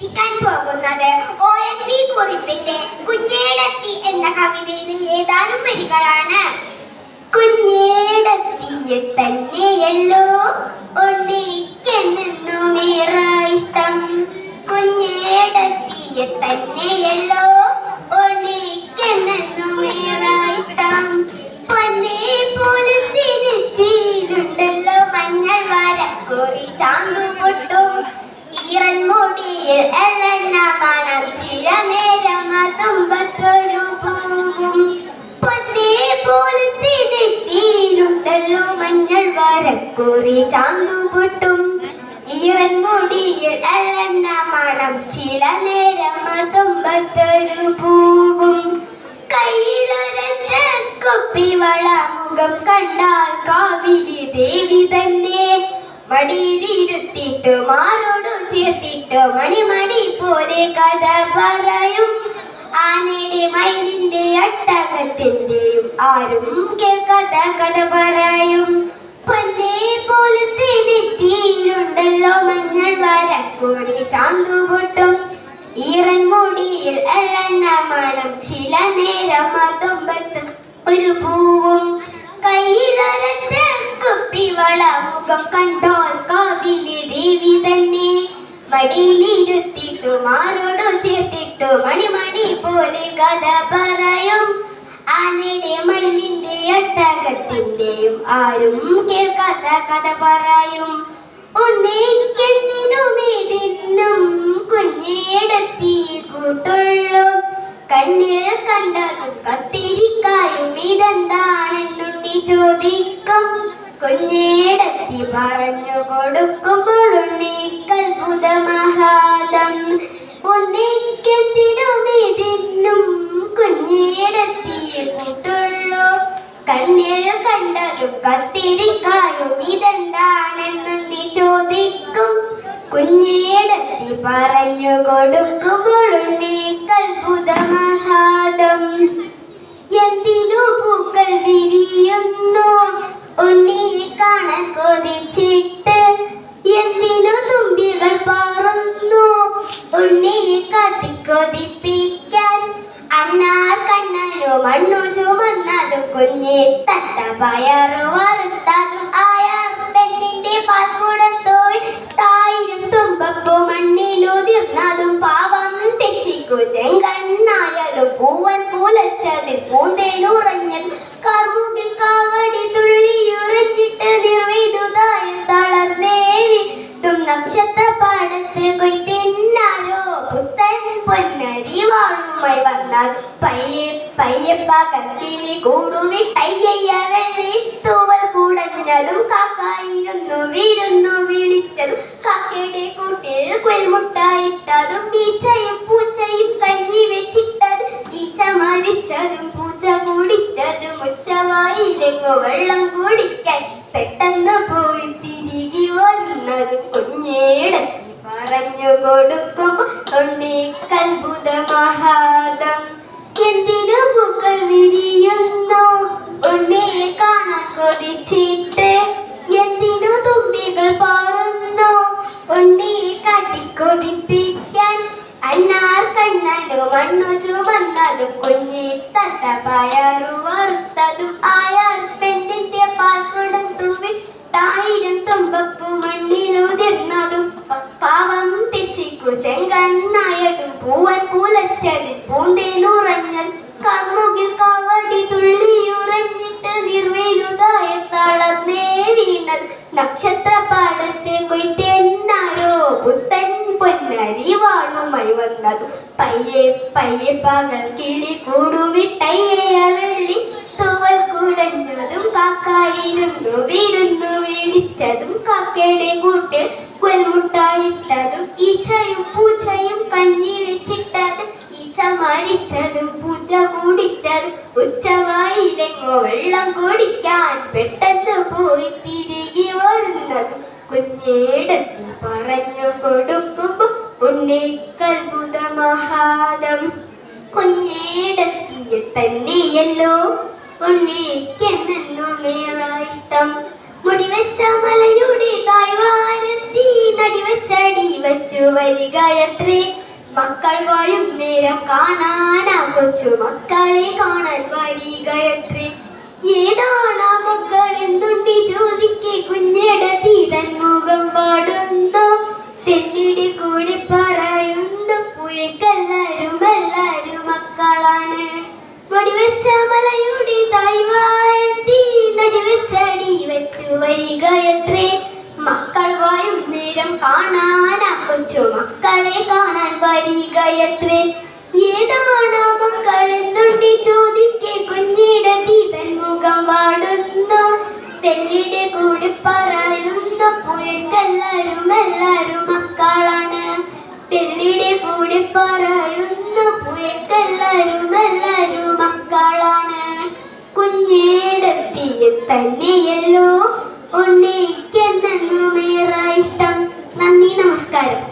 ഇരിക്കാൻ പോകുന്നത് O N V കുറിപ്പിന്റെ കുഞ്ഞേടത്തി എന്ന കവിതയിലെ ഏതാനും വരികളാണ്. കുഞ്ഞേടത്തിയെ തന്നെയല്ലോ ഒന്നിക്കെന്നുമേറെ ഇഷ്ടം കുഞ്ഞേടത്തിയെ തന്നെയല്ലോ ഒന്നിക്കെന്നുമേറെ ഇഷ്ടം പൊന്നെ പോലും തിരുത്തിയിലുണ്ടല്ലോ മഞ്ഞൾ വരക്കുറി ഈറൻ മുടിയിൽ എള്ളെണ്ണ മണം ചില നേരം തുമ്പത്തൊരു പൂവും പൊന്നേ പോലെ തിരുത്തിയിലുണ്ടല്ലോ മഞ്ഞൾ വരക്കുറി ചാന്തു പൊട്ടും ഈറൻ മുടിയിൽ എള്ളെണ്ണ മണം ചില നേരം തുമ്പത്തൊരു കൊപ്പിവള മുഖം കണ്ടാൽ കാവിലി ദേവി തന്നെ മടിയിലിരുത്തിട്ട് മണിമണി പോലെ കഥ പറയും. ആനയുടെ മയിലിന്റെ അട്ടകത്തിന്റെയും ആരും കേൾക്കാത്ത കഥ പറയും. പൊന്നെ പോലത്തെ തിരുത്തിയിലുണ്ടല്ലോ മഞ്ഞൾ വരക്കൂടി ചാന്തു പൊട്ടും. ഈറൻ മുടിയിൽ എള്ളെണ്ണ ചില നേരം അതുമ്പത്ത് ഒരു പൂവും. കയ്യിലൊരറ്റ കുപ്പിവള മുഖം കണ്ടോൽ കാവിലെ ദേവി തന്നെ. മടിയിലിരുത്തിട്ടു മാറോടു ചേർത്തിട്ടു മണിമണി പോലെ കഥ പറയും. ആനയുടെ മയിലിന്റെ ഒട്ടകത്തിന്റെയും ആരും കേൾക്കാത്ത കഥ പറയും. ഉണ്ണിക്കെന്നിനുമേതിന്നും കുഞ്ഞിടത്തി കണ്ണിൽ ചോദിക്കും. കുഞ്ഞേടത്തി പറഞ്ഞു കൊടുക്കുമ്പോൾ ഉണ്ണിക്കെന്തിനുമേതിന്നും കുഞ്ഞേടത്തിയെ കൂട്ടുള്ളൂ കണ്ണിൽ കണ്ടതും കത്തിരിക്കായും ഇതെന്താണെന്നുണ്ണി ചോദിക്കും. കുഞ്ഞേടത്തി പറഞ്ഞു കൊടുക്കുമ്പോൾ ഉണ്ണി എന്തിനു പൂക്കൾ വിരിയുന്നു? ഉണ്ണിയെ കാണാൻ കൊതിച്ചിട്ട് കുഞ്ഞെ തത്ത പയറു വറുത്തതും ആയാർ പെണ്ണിന്റെ പാൽക്കുടത്തോയി വന്നാൽ പയ്യെ പയ്യപ്പ കത്തിലി കൂടുവിട്ടയ്യ വെള്ളി തൂവൽ കുടഞ്ഞതും കാക്കായിരുന്നു വിരുന്നു വിളിച്ചതും. കാക്കയുടെ കൂട്ടിൽ കുൽമുട്ടായിട്ടതും ഈച്ചയും പൂച്ചയും കഞ്ഞി വെച്ചിട്ടത് ഈച്ച മരിച്ചതും പൂച്ച കുടിച്ചതും ഉച്ചവായിലെങ്ങോ വെള്ളം കുടിക്കാൻ പെട്ടെന്ന് പോയി തിരികെ വരുന്നത് കുഞ്ഞേടത്തി പറഞ്ഞു കൊടുക്കുമ്പോൾ തൊണ്ടിക്കൽബുധ മഹാദം എന്തിനു പൂക്കൾ വിരിയുന്നു? ഉണ്ണിയെ കാണാൻ കൊതിച്ചിട്ട് എന്തിനു തുമ്പികൾ പാറുന്നു? ഉണ്ണിയെ കാട്ടിക്കൊതിപ്പിക്കാൻ അണ്ണാർ കണ്ണാലും മണ്ണു ചുമന്നതും കുഞ്ഞി തത്ത പയറു വറുത്തതും ആയാൽ പെണ്ണിന്റെ പാൽ തൂവി തായിരം തുമ്പപ്പൂ നിർവേലുതായ തളർന്നേ വീണത് നക്ഷത്രപാടത്തെ കൊയ്ത്തെന്നാരോ പുത്തൻ പൊന്നരി വാളുമായി വന്നതു. പയ്യെ പയ്യെ പകൽ കിളി കൂടുവിട്ടയ്യ വെള്ളി തൂവൽ കുടഞ്ഞതും കാക്കായിരുന്നു വിരുന്നു വിളിച്ചതും കാക്കയുടെ കൂട്ടിൽ. കൊൽമുട്ടായിട്ടതും ഈച്ചയും പൂച്ചയും കഞ്ഞി വെച്ചിട്ടത് ഈച്ച മരിച്ചതും പൂച്ച കുടിച്ചതും ഉച്ചവായിലെങ്ങോ വെള്ളം കുടിക്കാൻ പെട്ടെന്ന് പോയി തിരികെ വരുന്നത്. കുഞ്ഞേടത്തി പറഞ്ഞു കൊടുക്കുമ്പോ ഉണ്ണിക്കൽബുധ മഹാദം കുഞ്ഞേടത്തിയെ തന്നെയല്ലോ ഉണ്ണിക്കെന്നു മേറ ഇഷ്ടം. മുടിവെച്ച മലയുടെ തായ്വാരത്തി നടിവച്ചടി വച്ചു വരികയത്രേ മക്കൾ വരും നേരം കാണാനാ കൊച്ചു മക്കളെ കാണാൻ വരികയത്രേ. ഏതാണ് മക്കൾ എന്തുണ്ടി ചോദിക്കെ? കുഞ്ഞിടത്തി തൻ പാടുന്നു. തെല്ലിടി കൂടി പറയുന്നു വരികയത്രേ. ഏതാണ് എന്നുണ്ടി ചോദിക്കെ കുഞ്ഞിടത്തി തൻ മുഖം വാടുന്നു. തെല്ലിടെ കൂടി പറയുന്നു പുഴക്കെല്ലാരും എല്ലാരും മക്കളാണ്. തെല്ലിടെ കൂടി പറയുന്നു പുഴക്കെല്ലാരും എല്ലാരും മക്കളാണ്. കുഞ്ഞിടത്തി തന്നെയല്ലോ ഉണ്ണിക്കെന്നെന്നുമേറെ ഇഷ്ടം. നന്ദി നമസ്കാരം.